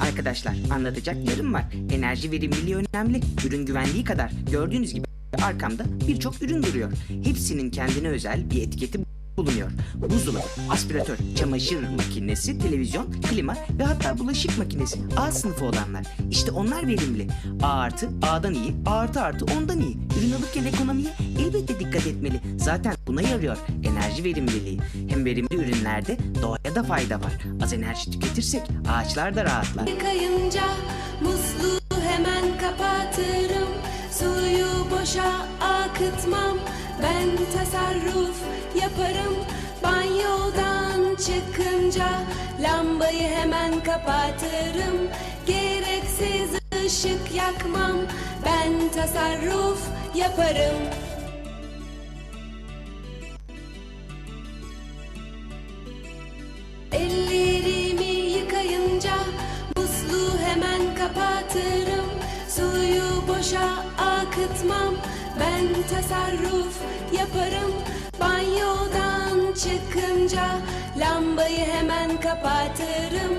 Arkadaşlar anlatacaklarım var. Enerji verimliliği önemli. Ürün güvenliği kadar. Gördüğünüz gibi arkamda birçok ürün duruyor. Hepsinin kendine özel bir etiketi bulunuyor. Buzdolabı, aspiratör, çamaşır makinesi, televizyon, klima ve hatta bulaşık makinesi A sınıfı olanlar. İşte onlar verimli. A artı A'dan iyi, A artı artı ondan iyi. Ürün alırken ekonomiye elbette dikkat etmeli. Zaten buna yarıyor enerji verimliliği. Hem verimli ürünlerde doğaya da fayda var. Az enerji tüketirsek ağaçlar da rahatlar. Yıkayınca musluğu hemen kapatırım Suyu boşa akıtmam. Ben tasarruf yaparım. Banyodan çıkınca Lambayı hemen kapatırım. Gereksiz ışık yakmam. Ben tasarruf yaparım. Ellerimi yıkayınca musluğu hemen kapatırım. Suyu boşa akıtmam Ben tasarruf yaparım Banyodan çıkınca Lambayı hemen kapatırım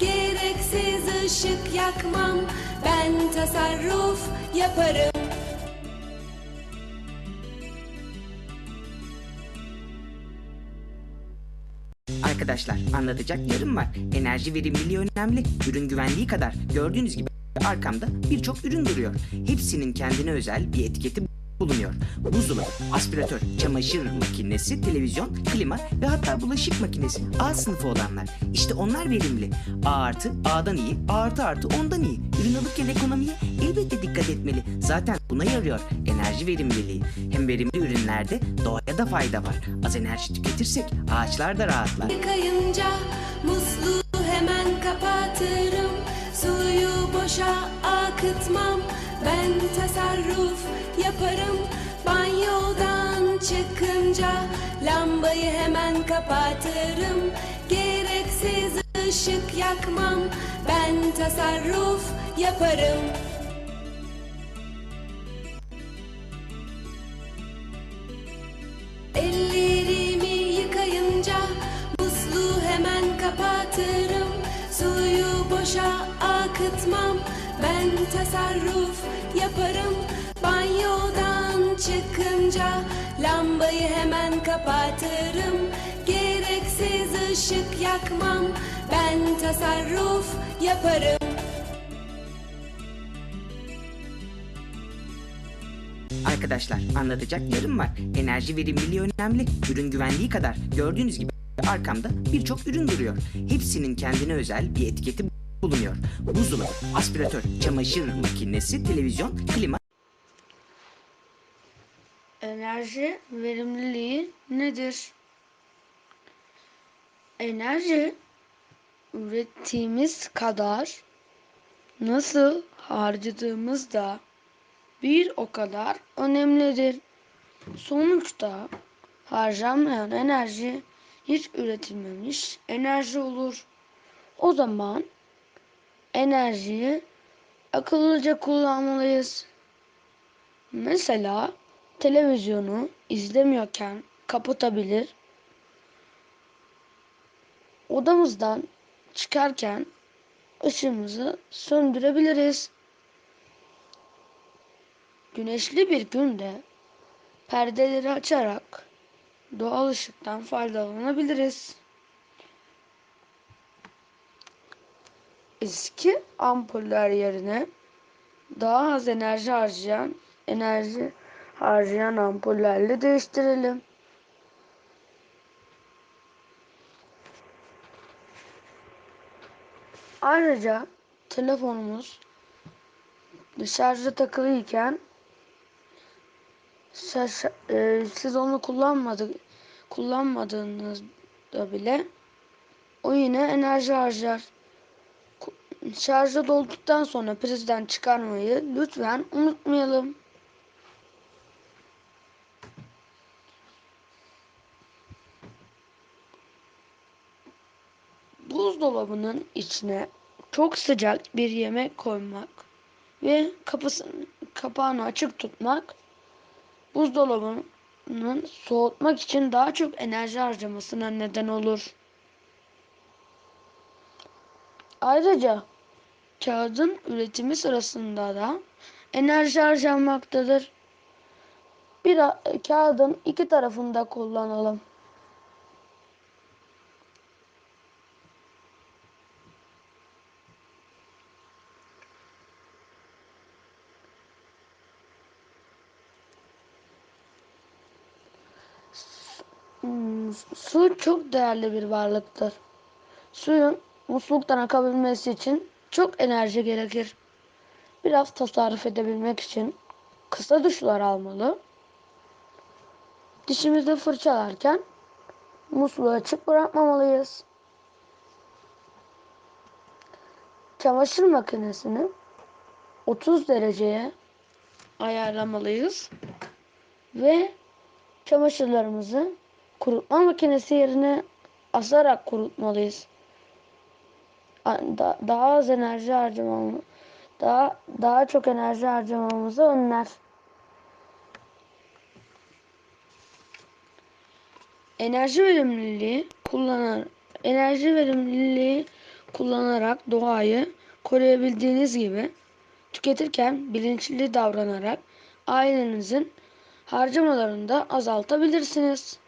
Gereksiz ışık yakmam Ben tasarruf yaparım Arkadaşlar anlatacaklarım var. Enerji verimliliği önemli. Ürün güvenliği kadar. Gördüğünüz gibi arkamda birçok ürün duruyor. Hepsinin kendine özel bir etiketi bulunuyor. Buzdolabı, aspiratör, çamaşır makinesi, televizyon, klima ve hatta bulaşık makinesi A sınıfı olanlar. İşte onlar verimli. A artı A'dan iyi, A artı artı ondan iyi. Ürün alırken ekonomiye elbette dikkat etmeli. Zaten buna yarıyor enerji verimliliği. Hem verimli ürünlerde doğaya da fayda var. Az enerji tüketirsek ağaçlar da rahatlar. Yıkayınca musluğu hemen kapatırım Suyu boşa akıtmam Ben tasarruf yaparım. Banyodan çıkınca Lambayı hemen kapatırım. Gereksiz ışık yakmam. Ben tasarruf yaparım. Ellerimi yıkayınca musluğu hemen kapatırım. Suyu boşa akıtmam Ben tasarruf yaparım Banyodan çıkınca Lambayı hemen kapatırım Gereksiz ışık yakmam Ben tasarruf yaparım Arkadaşlar anlatacaklarım var. Enerji verimliliği önemli. Ürün güvenliği kadar. Gördüğünüz gibi arkamda birçok ürün duruyor. Hepsinin kendine özel bir etiketi bulunuyor. Buzdolabı, aspiratör, çamaşır makinesi, televizyon, klima Enerji verimliliği nedir? Enerji ürettiğimiz kadar nasıl harcadığımız da bir o kadar önemlidir. Sonuçta harcanmayan enerji hiç üretilmemiş enerji olur. O zaman enerjiyi akıllıca kullanmalıyız. Mesela televizyonu izlemiyorken kapatabilir. Odamızdan çıkarken ışığımızı söndürebiliriz. Güneşli bir günde perdeleri açarak doğal ışıktan faydalanabiliriz. Eski ampuller yerine daha az enerji harcayan enerji harcayan ampullerle değiştirelim. Ayrıca telefonumuz şarja takılıyken şarj- e, siz onu kullanmadı kullanmadığınızda bile o yine enerji harcar. Şarja dolduktan sonra prizden çıkarmayı lütfen unutmayalım. buzdolabının içine çok sıcak bir yemek koymak ve kapısını, kapağını açık tutmak buzdolabının soğutmak için daha çok enerji harcamasına neden olur. Ayrıca kağıdın üretimi sırasında da enerji harcanmaktadır. Bir a- kağıdın iki tarafını da kullanalım. Hmm, Su çok değerli bir varlıktır. Suyun musluktan akabilmesi için çok enerji gerekir. Biraz tasarruf edebilmek için kısa duşlar almalı. Dişimizi fırçalarken musluğu açık bırakmamalıyız. Çamaşır makinesini 30 dereceye ayarlamalıyız ve çamaşırlarımızı kurutma makinesi yerine asarak kurutmalıyız. Daha az enerji harcamamı daha daha çok enerji harcamamızı önler. Enerji verimliliği kullanan enerji verimliliği kullanarak doğayı koruyabildiğiniz gibi tüketirken bilinçli davranarak ailenizin harcamalarını da azaltabilirsiniz.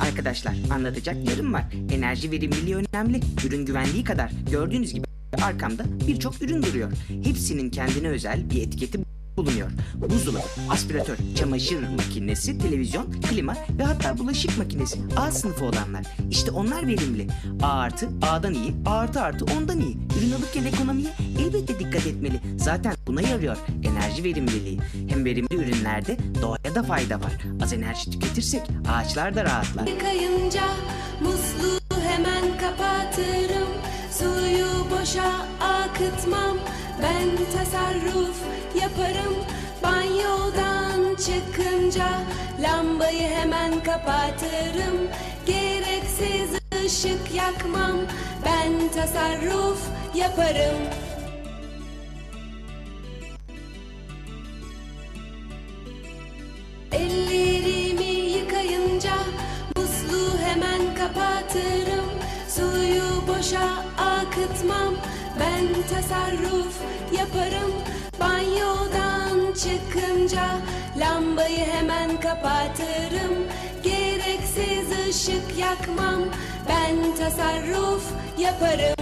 Arkadaşlar anlatacaklarım var. Enerji verimliliği önemli. Ürün güvenliği kadar. Gördüğünüz gibi arkamda birçok ürün duruyor. Hepsinin kendine özel bir etiketi bulunuyor. Buzdolabı, aspiratör, çamaşır makinesi, televizyon, klima ve hatta bulaşık makinesi A sınıfı olanlar. İşte onlar verimli. A artı A'dan iyi, A artı artı ondan iyi. Ürün alırken ekonomiye elbette dikkat etmeli. Zaten buna yarıyor enerji verimliliği. Hem verimli ürünlerde doğaya da fayda var. Az enerji tüketirsek ağaçlar da rahatlar. Yıkayınca musluğu hemen kapatırım. Suyu boşa akıtmam. Ben tasarruf yaparım. Banyodan çıkınca Lambayı hemen kapatırım. Gereksiz ışık yakmam. Ben tasarruf yaparım akıtmam Ben tasarruf yaparım. Banyodan çıkınca Lambayı hemen kapatırım. Gereksiz ışık yakmam. Ben tasarruf yaparım